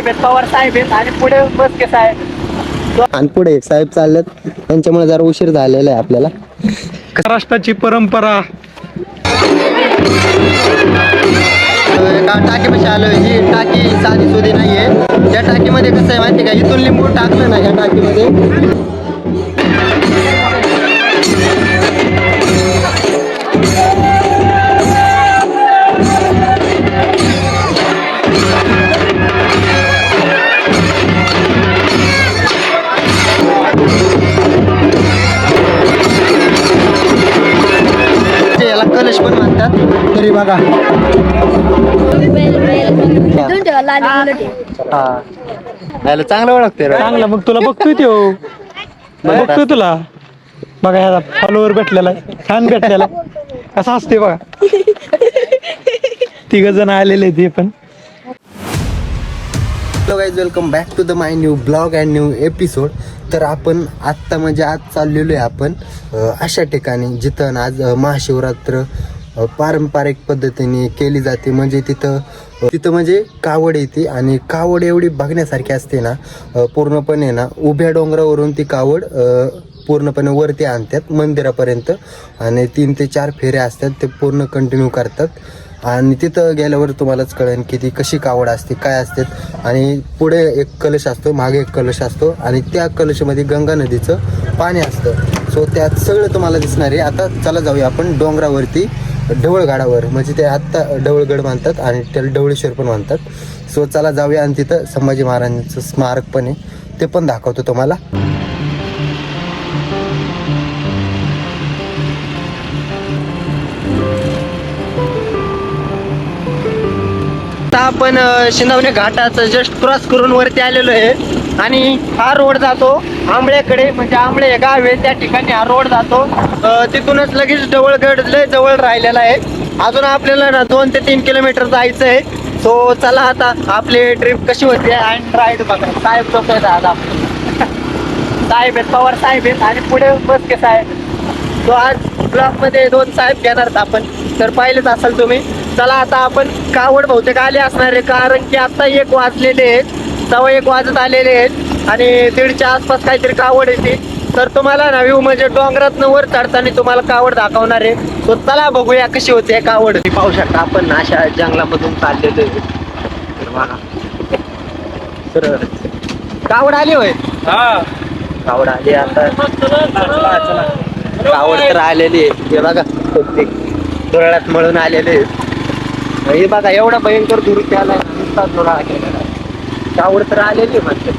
साहेब आहेत पवार साहेब आहेत आणि पुढे बसके साहेब. आणि पुढे एक साहेब चाललेत. त्यांच्यामुळे जरा उशीर झालेला आहे आपल्याला. महाराष्ट्राची परंपरा. टाकीपाशी आलोय ही टाकी साधी सुधी नाहीये. या टाकीमध्ये कसं आहे माहिती का? इथून लिंबू टाकलं ना या टाकीमध्ये. कलश पण म्हणतात. तरी बघा. हा. याला चांगलं ओळखते रे. चांगला मग तुला बघतोय तो. बघतोय तुला. बघा ह्याला फॉलोवर भेटलेला आहे, छान भेटलेला आहे. कसा असते बघा. तिघ जण आलेले ते पण. Hello guys welcome back to the my new blog and new episode तर आपण आत्ता म्हणजे आज चाललेलो आहे आपण अशा ठिकाणी जिथं आज महाशिवरात्र पारंपरिक पद्धतीने केली जाते. म्हणजे तिथं तिथं म्हणजे कावड येते आणि कावड एवढी बघण्यासारखी असते ना पूर्णपणे ना उभ्या डोंगरावरून ती कावड पूर्णपणे वरती आणतात मंदिरापर्यंत. आणि तीन ते चार फेऱ्या असतात ते पूर्ण कंटिन्यू करतात. आणि तिथं गेल्यावर तुम्हालाच कळेल की ती कशी कावड असते काय असते. आणि पुढे एक कलश असतो मागे एक कलश असतो. आणि त्या कलशामध्ये गंगा नदीचं पाणी असतं. सो त्यात सगळं तुम्हाला दिसणार आहे. आता चला जाऊया आपण डोंगरावरती ढवळगडावर. म्हणजे ते आत्ता ढवळगड मानतात आणि त्याला ढवळेश्वर पण मानतात. सो चला जाऊया आणि तिथं संभाजी महाराजांचं स्मारक पण आहे. ते पण दाखवतो तुम्हाला. आपण शिंदवणे घाटाचं जस्ट क्रॉस करून वरती आलेलो आहे. आणि हा रोड जातो आंबळ्याकडे म्हणजे आंबळे गाव आहे त्या ठिकाणी हा रोड जातो. तिथूनच लगेच डवळगड लय जवळ राहिलेला आहे. अजून आपल्याला ना दोन ते तीन किलोमीटर जायचं आहे. सो चला आता आपली ट्रिप कशी होते अँड राईड बघा. साहेब लोक आहेत आज साहेब आहेत पवार साहेब आहेत आणि पुढे बसके साहेब तो आज ब्लॉकमध्ये दोन साहेब घेणार आहेत आपण. तर पाहिलेच असाल तुम्ही. चला आता आपण कावड बहुतेक आले असणार आहे कारण की आता एक वाजलेले आहेत. सव्वा एक वाजत आलेले आहेत आणि दीडच्या आसपास काहीतरी कावड येते तर तुम्हाला ना व्ह्यू म्हणजे डोंगरात वर चढताना तुम्हाला कावड दाखवणार आहे. तो चला बघूया कशी होते कावड. ती पाहू शकता आपण अशा जंगलामधून चाललेलो आहे. कावड आली होय? कावड आली आता. कावड तर आलेली आहे. बघा ते धुरळात मळून आलेले आहेत. हे बघा एवढा भयंकर धूर त्याला नुसता जोडा केलेला त्यावर कावड तर आलेली आहे म्हणते.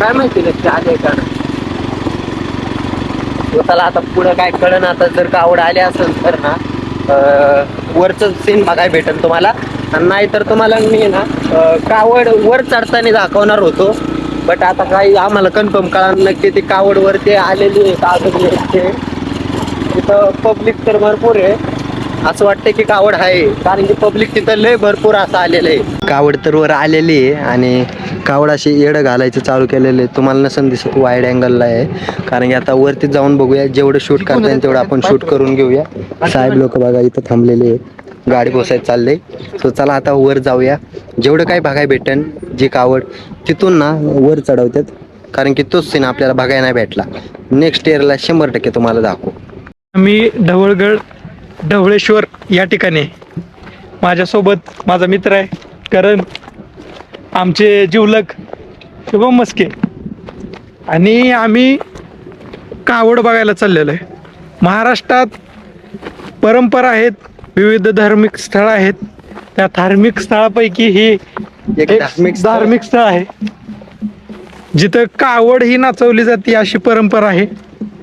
काय माहिती नक्की आले का त्याला आता पुढे काय कळण आता जर कावड आली असेल तर ना वरचं सीन बघाय भेटेल तुम्हाला. आणि नाही तर तुम्हाला मी ना कावड वर चढताना दाखवणार होतो. बट आता काही आम्हाला कन्फर्म कळणार नक्की ती कावड वरती आलेली आहे कागद तिथं पब्लिक तर भरपूर आहे. असं वाटतं की कावड आहे कारण की पब्लिक तिथं लय भरपूर असं आलेलं आहे. कावड तर वर आलेली आहे आणि कावड अशी येडं घालायचं चालू केलेलं आहे. तुम्हाला नसन दिसत वाईड अँगलला आहे. कारण की आता वरती जाऊन बघूया जेवढं शूट करता येईल तेवढं आपण शूट करून घेऊया. साहेब लोक बघा इथं थांबलेले आहेत. गाडी बसायला चाललंय. सो चला आता वर जाऊया. जेवढं काही बघायला भेटेन जी कावड तिथून ना वर चढवतात. कारण की तोच सीन आपल्याला बघायला नाही भेटला. नेक्स्ट इयरला शंभर टक्के तुम्हाला दाखवू. मी ढवळगड ढवळेश्वर या ठिकाणी. माझ्यासोबत माझा मित्र आहे करण. आमचे जिवलक शुभम मस्के आणि आम्ही कावड बघायला चाललेलो आहे. महाराष्ट्रात परंपरा आहेत विविध धार्मिक स्थळं आहेत. त्या धार्मिक स्थळापैकी ही एक. धार्मिक स्थळ आहे. जिथं कावड ही नाचवली जाते अशी परंपरा आहे.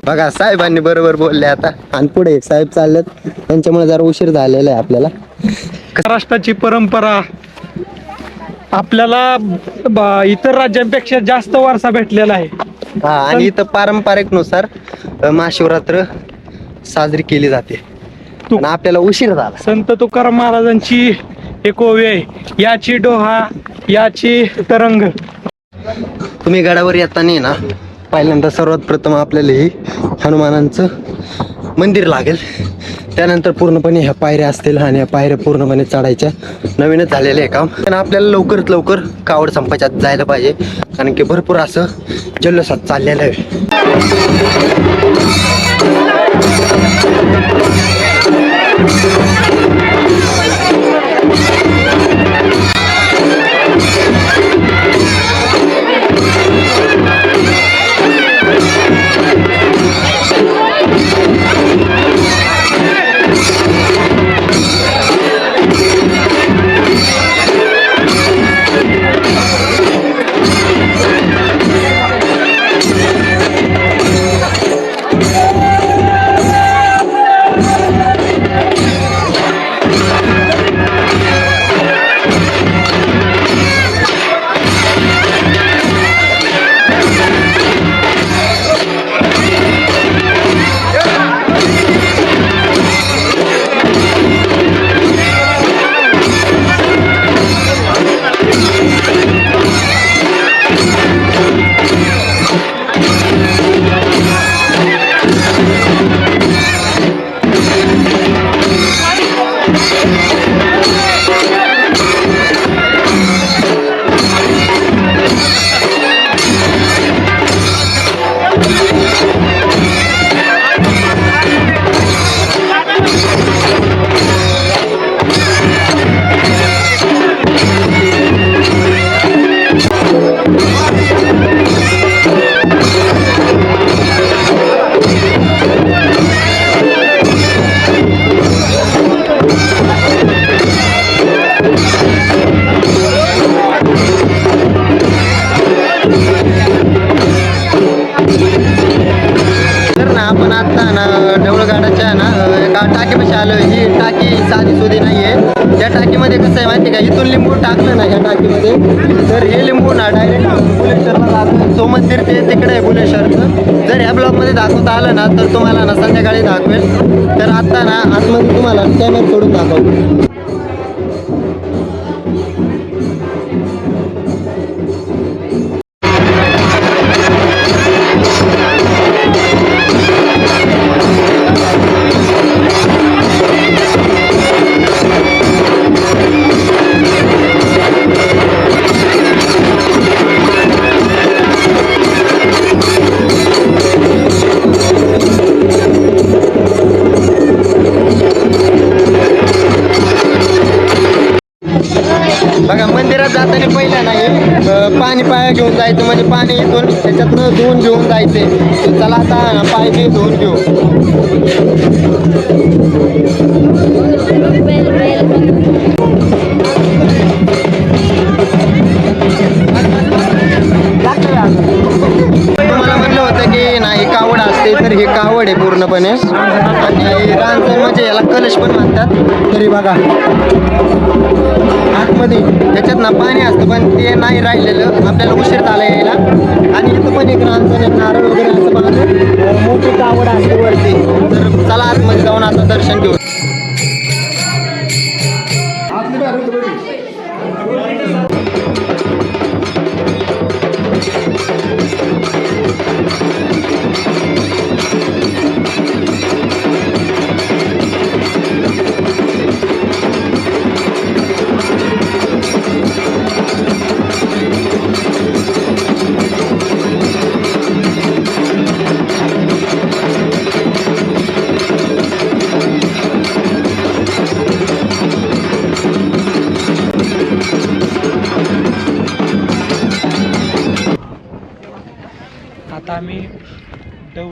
बघा साहेबांनी बरोबर बोलले आता. आणि पुढे एक साहेब चाललेत. त्यांच्यामुळे जरा उशीर झालेला आहे आपल्याला. महाराष्ट्राची परंपरा आपल्याला ब- इतर राज्यांपेक्षा जास्त वारसा भेटलेला आहे. हा आणि इथं पारंपरिकनुसार अ, महाशिवरात्र साजरी केली जाते. तू- आणि आपल्याला उशीर झाला. संत तुकाराम महाराजांची एक ओवी आहे. याची डोहा याची तरंग. तुम्ही गडावर येताना ना पहिल्यांदा सर्वात प्रथम आपल्याला हे हनुमानांचं मंदिर लागेल. त्यानंतर पूर्णपणे ह्या पायऱ्या असतील आणि ह्या पायऱ्या पूर्णपणे चढायच्या. नवीनच झालेलं आहे काम. पण आपल्याला लवकरात लवकर कावड संपाच्यात जायला पाहिजे. कारण की भरपूर असं जल्लोषात चाललेलं आहे. मंदिर ते तिकडे आहे बुलेश्वरचं जर ह्या ब्लॉगमध्ये दाखवता आलं ना तर तुम्हाला ना संध्याकाळी दाखवेल. तर आता ना आतमध्ये तुम्हाला त्यामध्ये सोडून दाखवतो. जाताना पहिलं नाही पाणी पाया घेऊन जायचं म्हणजे पाणी इथून त्याच्यातनं धुवून घेऊन जायचे. चला आता पाय बी धुवून घेऊ. तुम्हाला म्हणलं होतं की नाही कावड असते तर ही कावड आहे पूर्णपणे. आणि रांजण म्हणजे याला कलश पण म्हणतात. तरी बघा. आतमध्ये त्याच्यात ना पाणी असतं पण ते नाही राहिलेलं. आपल्याला उशीर झाला यायला. आणि इथं पण एक रांजण नारळ वगैरे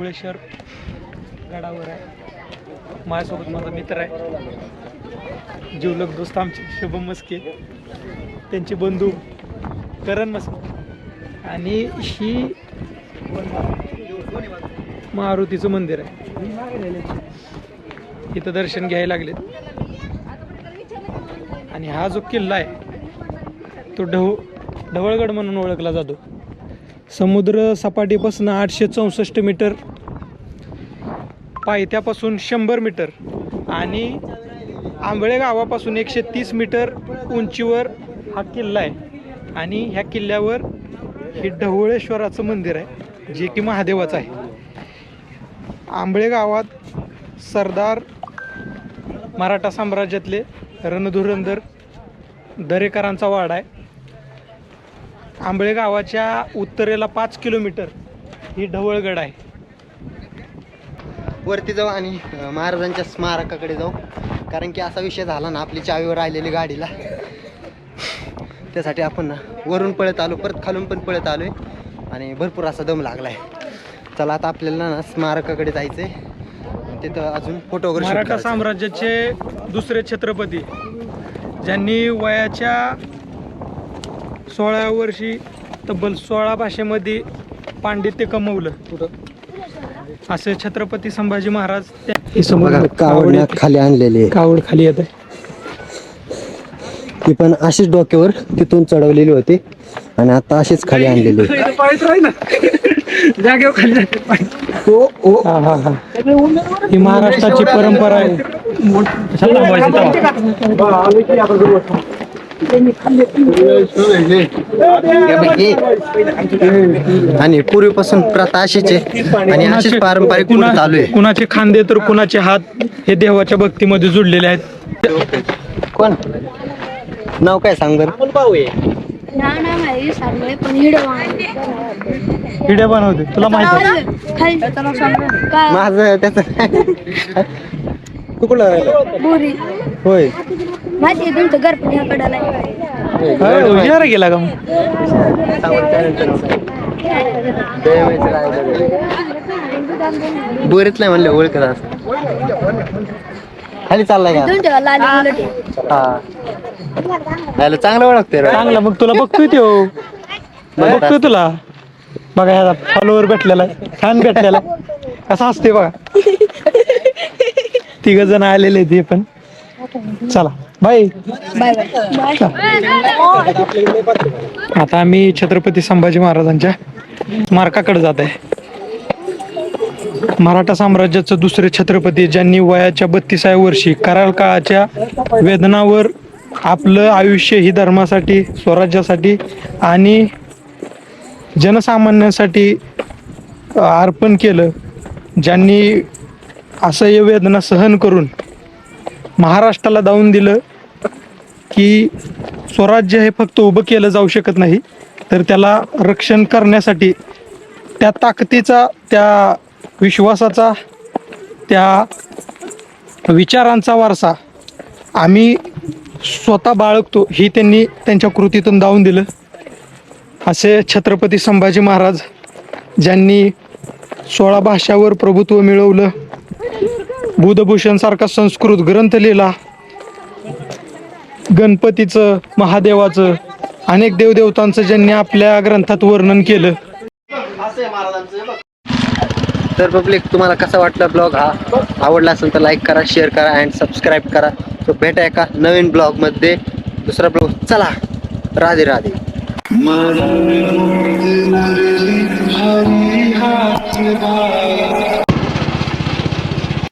महाबळेश्वर गडावर आहे. माझ्यासोबत माझा मित्र आहे. जीवलग दोस्त आमचे शुभम मस्के. त्यांचे बंधू करण मस्के. आणि ही मारुतीचं मंदिर आहे. इथं दर्शन घ्यायला लागलेत. आणि हा जो किल्ला आहे तो ढव ढवळगड म्हणून ओळखला जातो. समुद्र सपाटीपासून आठशे चौसष्ट मीटर पायथ्यापासून शंभर मीटर आणि आंबळे गावापासून एकशे तीस मीटर उंचीवर हा किल्ला आहे. आणि ह्या किल्ल्यावर हे ढवळेश्वराचं मंदिर आहे जे की महादेवाचं आहे. आंबळे गावात सरदार मराठा साम्राज्यातले रणधुरंधर दरेकरांचा वाडा आहे. आंबळे गावाच्या उत्तरेला पाच किलोमीटर ही ढवळगड आहे. वरती जाऊ आणि महाराजांच्या स्मारकाकडे जाऊ. कारण की असा विषय झाला ना आपली चावीवर राहिलेली गाडीला. त्यासाठी आपण ना वरून पळत आलो परत खालून पण पळत आलोय. आणि भरपूर असा दम लागलाय. चला आता आपल्याला ना स्मारकाकडे जायचंय. तिथं अजून फोटो वगैरे shoot मराठा. साम्राज्याचे दुसरे छत्रपती ज्यांनी वयाच्या सोळाव्या वर्षी तब्बल सोळा भाषेमध्ये पांडित्य कमवलं. असे छत्रपती संभाजी महाराज त्या- हे बघा कावड. खाली आणलेली आहे. कावड खाली येत आहे. ती पण अशीच डोक्यावर तिथून चढवलेली होती आणि आता अशीच खाली आणलेली आहे. हा हा हा. ही महाराष्ट्राची परंपरा आहे. आणि पूर्वीपासून प्रथा अशीच आहे आणि अशीच पारंपरिक कुणा- चालू आहे? कुणाचे खांदे तर कुणाचे हात हे देवाच्या भक्तीमध्ये जुडलेले आहेत. कोण? नाव काय सांग बरं? हिड्या बनवते. तुला माहिती माझं त्याच तू बोरी. होय. माहिती तुमचं घर पण ह्याकडं नाही. अरे, हुशार गेला का मग? बोरीत नाही म्हणले ओळखत खाली चाललाय का. हा. चांगलं ओळखते. चांगला मग तुला बघतोय तो. बघतोय तुला. बघा ह्याला फॉलोवर भेटलेला आहे. फॅन भेटलेला आहे. कसा असते बघा. तिघ जण आलेले ते पण. चला. बाय. Bye bye. आता आम्ही छत्रपती संभाजी महाराजांच्या स्मारकाकडे जात आहे. मराठा साम्राज्याचं दुसरे छत्रपती ज्यांनी वयाच्या बत्तीसाव्या वर्षी कराल काळाच्या वेदनावर आपलं आयुष्य ही धर्मासाठी स्वराज्यासाठी आणि जनसामान्यांसाठी अर्पण केलं. ज्यांनी असह्य वेदना सहन करून महाराष्ट्राला दावून दिलं. की स्वराज्य हे फक्त उभं केलं जाऊ शकत नाही तर त्याला रक्षण करण्यासाठी त्या ताकदीचा त्या विश्वासाचा त्या विचारांचा वारसा आम्ही स्वतः बाळगतो ही त्यांनी त्यांच्या कृतीतून दावून दिलं. असे छत्रपती संभाजी महाराज ज्यांनी सोळा भाषावर प्रभुत्व मिळवलं बुधभूषणसारखा संस्कृत ग्रंथ लिहिला गणपतीचं महादेवाचं अनेक देवदेवतांचं ज्यांनी आपल्या ग्रंथात वर्णन केलं. तर पब्लिक तुम्हाला कसा वाटला ब्लॉग हा? आवडला असेल तर लाईक करा शेअर करा अँड सबस्क्राईब करा. तो भेटा एका नवीन ब्लॉगमध्ये. दुसरा ब्लॉग चला. राधे राधे. हरी